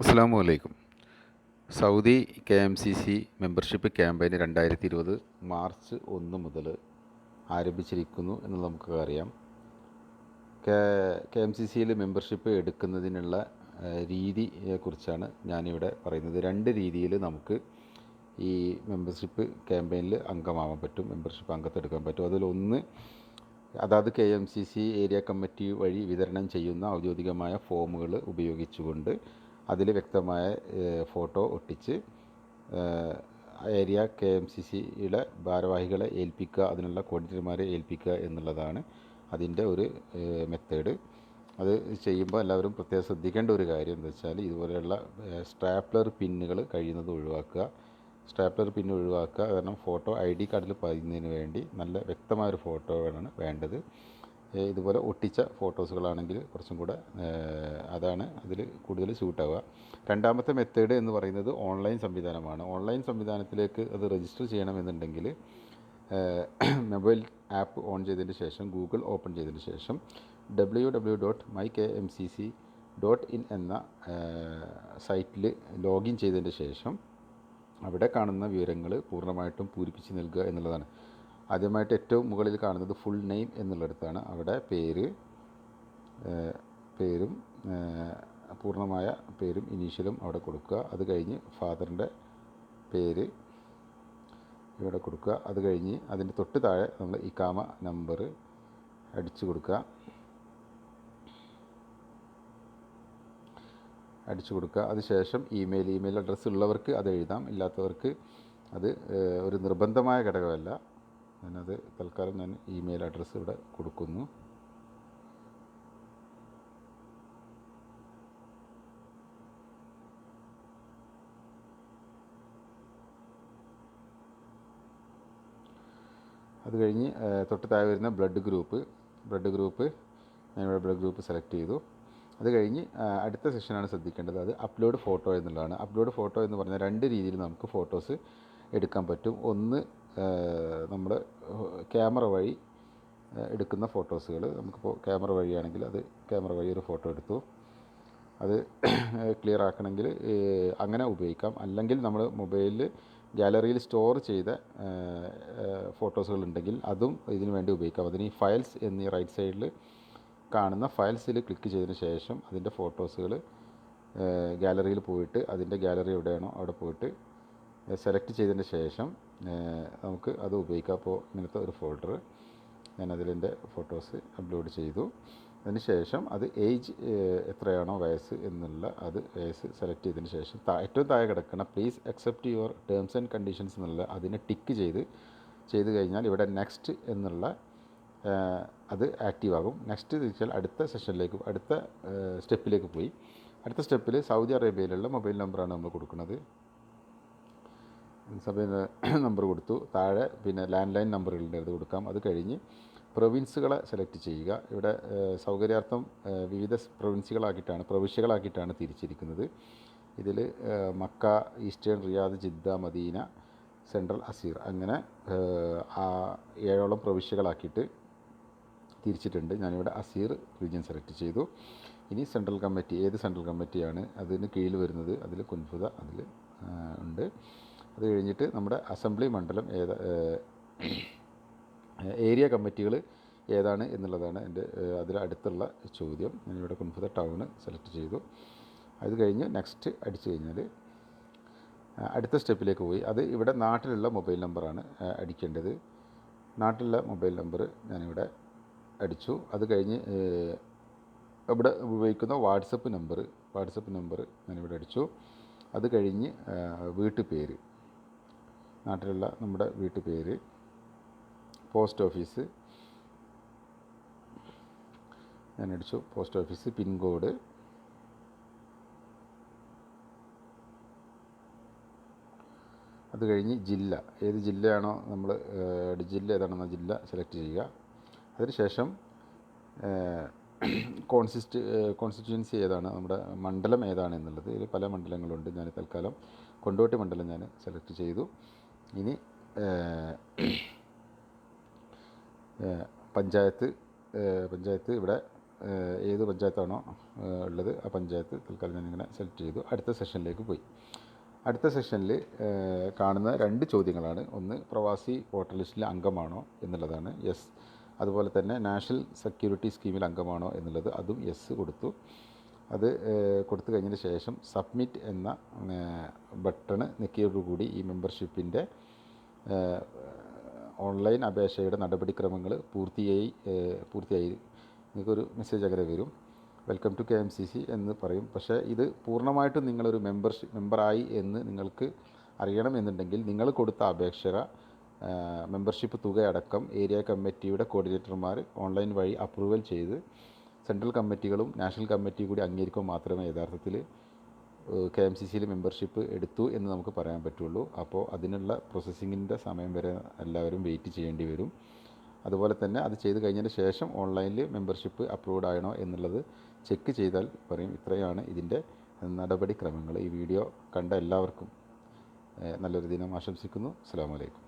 അസ്സാമു അലൈക്കും. Saudi K M C C membership ക്യാമ്പയിന് രണ്ടായിരത്തി ഇരുപത് മാർച്ച് ഒന്ന് മുതൽ ആരംഭിച്ചിരിക്കുന്നു എന്ന് നമുക്ക് അറിയാം. കെ കെ എം സി സിയിൽ മെമ്പർഷിപ്പ് എടുക്കുന്നതിനുള്ള രീതിയെക്കുറിച്ചാണ് ഞാനിവിടെ പറയുന്നത്. രണ്ട് രീതിയിൽ നമുക്ക് ഈ മെമ്പർഷിപ്പ് ക്യാമ്പയിനിൽ അംഗമാവാൻ പറ്റും മെമ്പർഷിപ്പ് അംഗത്തെടുക്കാൻ പറ്റും. അതിലൊന്ന് അതാത് K M C C area committee വഴി വിതരണം ചെയ്യുന്ന ഔദ്യോഗികമായ ഫോമുകൾ ഉപയോഗിച്ചുകൊണ്ട് അതിൽ വ്യക്തമായ ഫോട്ടോ ഒട്ടിച്ച് ഏരിയ കെ എം സി സിയുടെ ഭാരവാഹികളെ ഏൽപ്പിക്കുക അതിനുള്ള കോർഡിനേറ്റർമാരെ ഏൽപ്പിക്കുക എന്നുള്ളതാണ് അതിന്റെ ഒരു മെത്തേഡ്. അത് ചെയ്യുമ്പോൾ എല്ലാവരും പ്രത്യേകം ശ്രദ്ധിക്കേണ്ട ഒരു കാര്യം എന്താ വെച്ചാൽ ഇതുപോലെയുള്ള സ്ട്രാപ്ലർ പിന്നുകൾ കഴിയുന്നത് ഒഴിവാക്കുക. സ്ട്രാപ്ലർ പിൻ ഒഴിവാക്കുക. കാരണം ഫോട്ടോ ഐ ഡി കാർഡിൽ പതിയുന്നതിന് വേണ്ടി നല്ല വ്യക്തമായൊരു ഫോട്ടോ വേണം വേണ്ടത്. ഇതുപോലെ ഒട്ടിച്ച ഫോട്ടോസുകളാണെങ്കിൽ കുറച്ചും കൂടെ അതാണ് അതിൽ കൂടുതൽ സ്യൂട്ടാവുക. രണ്ടാമത്തെ മെത്തേഡ് എന്ന് പറയുന്നത് ഓൺലൈൻ സംവിധാനമാണ്. ഓൺലൈൻ സംവിധാനത്തിലേക്ക് അത് രജിസ്റ്റർ ചെയ്യണമെന്നുണ്ടെങ്കിൽ മൊബൈൽ ആപ്പ് ഓൺ ചെയ്തതിന് ശേഷം ഗൂഗിൾ ഓപ്പൺ ചെയ്തതിന് ശേഷം W W dot my K M C C dot in എന്ന സൈറ്റിൽ ലോഗിൻ ചെയ്തതിന് ശേഷം അവിടെ കാണുന്ന വിവരങ്ങൾ പൂർണമായിട്ടും പൂരിപ്പിച്ച് നൽകുക എന്നുള്ളതാണ്. ആദ്യമായിട്ട് ഏറ്റവും മുകളിൽ കാണുന്നത് ഫുൾ നെയിം എന്നുള്ളിടത്താണ്. അവിടെ പേര് പേരും പൂർണമായ പേരും ഇനീഷ്യലും അവിടെ കൊടുക്കുക. അത് കഴിഞ്ഞ് ഫാദറിന്റെ പേര് ഇവിടെ കൊടുക്കുക. അത് കഴിഞ്ഞ് അതിന്റെ തൊട്ട് താഴെ നമ്മൾ ഇക്കാമ നമ്പർ അടിച്ചു കൊടുക്കുക. അടിച്ചു കൊടുക്കുക. അതിനുശേഷം ഇമെയിൽ ഇമെയിൽ അഡ്രസ്സ് ഉള്ളവർക്ക് അത് എഴുതാം. ഇല്ലാത്തവർക്ക് അത് ഒരു നിർബന്ധമായ ഘടകമല്ല. ഞാനത് തൽക്കാലം ഞാൻ ഇമെയിൽ അഡ്രസ്സ് ഇവിടെ കൊടുക്കുന്നു. അത് കഴിഞ്ഞ് തൊട്ട് താഴെ വരുന്ന ബ്ലഡ് ഗ്രൂപ്പ് ബ്ലഡ് ഗ്രൂപ്പ് ഞാനിവിടെ ബ്ലഡ് ഗ്രൂപ്പ് സെലക്ട് ചെയ്തു. അത് കഴിഞ്ഞ് അടുത്ത സെഷനാണ് ശ്രദ്ധിക്കേണ്ടത്. അത് അപ്ലോഡ് ഫോട്ടോ എന്നുള്ളതാണ്. അപ്ലോഡ് ഫോട്ടോ എന്ന് പറഞ്ഞാൽ രണ്ട് രീതിയിൽ നമുക്ക് ഫോട്ടോസ് എടുക്കാൻ പറ്റും. ഒന്ന് നമ്മൾ ക്യാമറ വഴി എടുക്കുന്ന ഫോട്ടോസുകൾ നമുക്കിപ്പോൾ ക്യാമറ വഴിയാണെങ്കിൽ അത് ക്യാമറ വഴി ഒരു ഫോട്ടോ എടുത്തു. അത് ക്ലിയർ ആക്കണമെങ്കിൽ അങ്ങനെ ഉപയോഗിക്കാം. അല്ലെങ്കിൽ നമ്മൾ മൊബൈലിൽ ഗാലറിയിൽ സ്റ്റോർ ചെയ്ത ഫോട്ടോസുകൾ ഉണ്ടെങ്കിൽ അതും ഇതിനു വേണ്ടി ഉപയോഗിക്കാം. അതിന് ഈ ഫയൽസ് എന്നീ റൈറ്റ് സൈഡിൽ കാണുന്ന ഫയൽസിൽ ക്ലിക്ക് ചെയ്തതിന് ശേഷം അതിന്റെ ഫോട്ടോസുകൾ ഗാലറിയിൽ പോയിട്ട് അതിന്റെ ഗാലറി എവിടെയാണോ അവിടെ പോയിട്ട് സെലക്ട് ചെയ്തതിന് ശേഷം നമുക്ക് അത് ഉപയോഗിക്കാം. അപ്പോൾ ഇങ്ങനത്തെ ഒരു ഫോൾഡർ ഞാൻ അതിലെന്റെ ഫോട്ടോസ് അപ്ലോഡ് ചെയ്തു. അതിന് ശേഷം അത് ഏജ് എത്രയാണോ വയസ്സ് എന്നുള്ള അത് വയസ്സ് സെലക്ട് ചെയ്തതിന് ശേഷം ഏറ്റവും താഴെ കിടക്കുന്ന please accept your terms and conditions എന്നുള്ള അതിനെ ടിക്ക് ചെയ്ത് ചെയ്ത് കഴിഞ്ഞാൽ ഇവിടെ നെക്സ്റ്റ് എന്നുള്ള അത് ആക്റ്റീവ് ആകും. നെക്സ്റ്റ് വെച്ചാൽ അടുത്ത സെഷനിലേക്ക് അടുത്ത സ്റ്റെപ്പിലേക്ക് പോയി. അടുത്ത സ്റ്റെപ്പിൽ സൗദി അറേബ്യയിലുള്ള മൊബൈൽ നമ്പറാണ് നമ്മൾ കൊടുക്കുന്നത്. സഭയിൽ നമ്പർ കൊടുത്തു. താഴെ പിന്നെ ലാൻഡ് ലൈൻ നമ്പറുകളുടെ അടുത്ത് കൊടുക്കാം. അത് കഴിഞ്ഞ് പ്രൊവിൻസുകളെ സെലക്ട് ചെയ്യുക. ഇവിടെ സൗകര്യാർത്ഥം വിവിധ പ്രൊവിൻസുകളാക്കിയിട്ടാണ് പ്രവിശ്യകളാക്കിയിട്ടാണ് തിരിച്ചിരിക്കുന്നത്. ഇതിൽ Makkah Eastern Riyadh Jeddah Medina central Asir അങ്ങനെ ആ ഏഴോളം പ്രവിശ്യകളാക്കിയിട്ട് തിരിച്ചിട്ടുണ്ട്. ഞാനിവിടെ അസീർ റീജിയൻ സെലക്ട് ചെയ്തു. ഇനി സെൻട്രൽ കമ്മിറ്റി ഏത് സെൻട്രൽ കമ്മിറ്റിയാണ് അതിന് കീഴിൽ വരുന്നത്? അതിൽ കുൻഫുത അതിൽ ഉണ്ട്. അത് കഴിഞ്ഞിട്ട് നമ്മുടെ അസംബ്ലി മണ്ഡലം ഏതാ ഏരിയ കമ്മിറ്റികൾ ഏതാണ് എന്നുള്ളതാണ് എന്റെ അതിലടുത്തുള്ള ചോദ്യം. ഞാനിവിടെ കുൻഫുദ ടൗണ് സെലക്ട് ചെയ്തു. അത് കഴിഞ്ഞ് നെക്സ്റ്റ് അടിച്ചു കഴിഞ്ഞാൽ അടുത്ത സ്റ്റെപ്പിലേക്ക് പോയി. അത് ഇവിടെ നാട്ടിലുള്ള മൊബൈൽ നമ്പറാണ് അടിക്കേണ്ടത്. നാട്ടിലുള്ള മൊബൈൽ നമ്പർ ഞാനിവിടെ അടിച്ചു. അത് കഴിഞ്ഞ് ഇവിടെ ഉപയോഗിക്കുന്ന വാട്സപ്പ് നമ്പർ വാട്സപ്പ് നമ്പർ ഞാനിവിടെ അടിച്ചു. അത് കഴിഞ്ഞ് വീട്ടുപേര്. നാട്ടിലുള്ള നമ്മുടെ വീട്ടുപേര് പോസ്റ്റ് ഓഫീസ്. ഞാൻ അടിച്ചു പോസ്റ്റ് ഓഫീസ് പിൻകോഡ്. അത് കഴിഞ്ഞ് ജില്ല. ഏത് ജില്ലയാണോ നമ്മൾ ജില്ല ഏതാണെന്ന ജില്ല സെലക്ട് ചെയ്യുക. അതിനുശേഷം കോൺസിസ്റ്റ് കോൺസ്റ്റിറ്റ്യുവൻസി ഏതാണ്? നമ്മുടെ മണ്ഡലം ഏതാണ് എന്നുള്ളത്. ഇതിൽ പല മണ്ഡലങ്ങളുണ്ട്. ഞാൻ തൽക്കാലം കൊണ്ടോട്ടി മണ്ഡലം ഞാൻ സെലക്ട് ചെയ്തു. ഇനി പഞ്ചായത്ത് പഞ്ചായത്ത് ഇവിടെ ഏത് പഞ്ചായത്താണോ ഉള്ളത് ആ പഞ്ചായത്ത് തൽക്കാലം ഞാനിങ്ങനെ സെലക്ട് ചെയ്തു. അടുത്ത സെഷനിലേക്ക് പോയി. അടുത്ത സെഷനിൽ കാണുന്ന രണ്ട് ചോദ്യങ്ങളാണ്. ഒന്ന് പ്രവാസി വോട്ടർ ലിസ്റ്റിലെ അംഗമാണോ എന്നുള്ളതാണ്. യെസ്. അതുപോലെ തന്നെ നാഷണൽ സെക്യൂരിറ്റി സ്കീമിൽ അംഗമാണോ എന്നുള്ളത്. അതും യെസ് കൊടുത്തു. അത് കൊടുത്തു കഴിഞ്ഞതിന് ശേഷം സബ്മിറ്റ് എന്ന ബട്ടണ് ഞെക്കിയോടുകൂടി ഈ മെമ്പർഷിപ്പിന്റെ ഓൺലൈൻ അപേക്ഷയുടെ നടപടിക്രമങ്ങൾ പൂർത്തിയായി പൂർത്തിയായി പൂർത്തിയായി. നിങ്ങൾക്കൊരു മെസ്സേജ് അങ്ങനെ വരും. Welcome to K M C C എന്ന് പറയും. പക്ഷേ ഇത് പൂർണമായിട്ടും നിങ്ങളൊരു മെമ്പർഷിപ്പ് മെമ്പറായി എന്ന് നിങ്ങൾക്ക് അറിയണമെന്നുണ്ടെങ്കിൽ നിങ്ങൾ കൊടുത്ത അപേക്ഷ മെമ്പർഷിപ്പ് തുകയടക്കം ഏരിയ കമ്മിറ്റിയുടെ കോർഡിനേറ്റർമാർ ഓൺലൈൻ വഴി അപ്രൂവൽ ചെയ്ത് സെൻട്രൽ കമ്മിറ്റികളും നാഷണൽ കമ്മിറ്റിയും കൂടി അംഗീകരിക്കുമ്പോൾ മാത്രമേ യഥാർത്ഥത്തിൽ കെ എം സി സിയിൽ മെമ്പർഷിപ്പ് എടുത്തു എന്ന് നമുക്ക് പറയാൻ പറ്റുള്ളൂ. അപ്പോൾ അതിനുള്ള പ്രോസസ്സിങ്ങിന്റെ സമയം വരെ എല്ലാവരും വെയിറ്റ് ചെയ്യേണ്ടി വരും. അതുപോലെ തന്നെ അത് ചെയ്ത് കഴിഞ്ഞതിന് ശേഷം ഓൺലൈനിൽ മെമ്പർഷിപ്പ് അപ്രൂവ്ഡ് ആയണോ എന്നുള്ളത് ചെക്ക് ചെയ്താൽ പറയും. ഇത്രയാണ് ഇതിന്റെ നടപടിക്രമങ്ങൾ. ഈ വീഡിയോ കണ്ട എല്ലാവർക്കും നല്ലൊരു ദിനം ആശംസിക്കുന്നു. അസ്സാം വലൈക്കും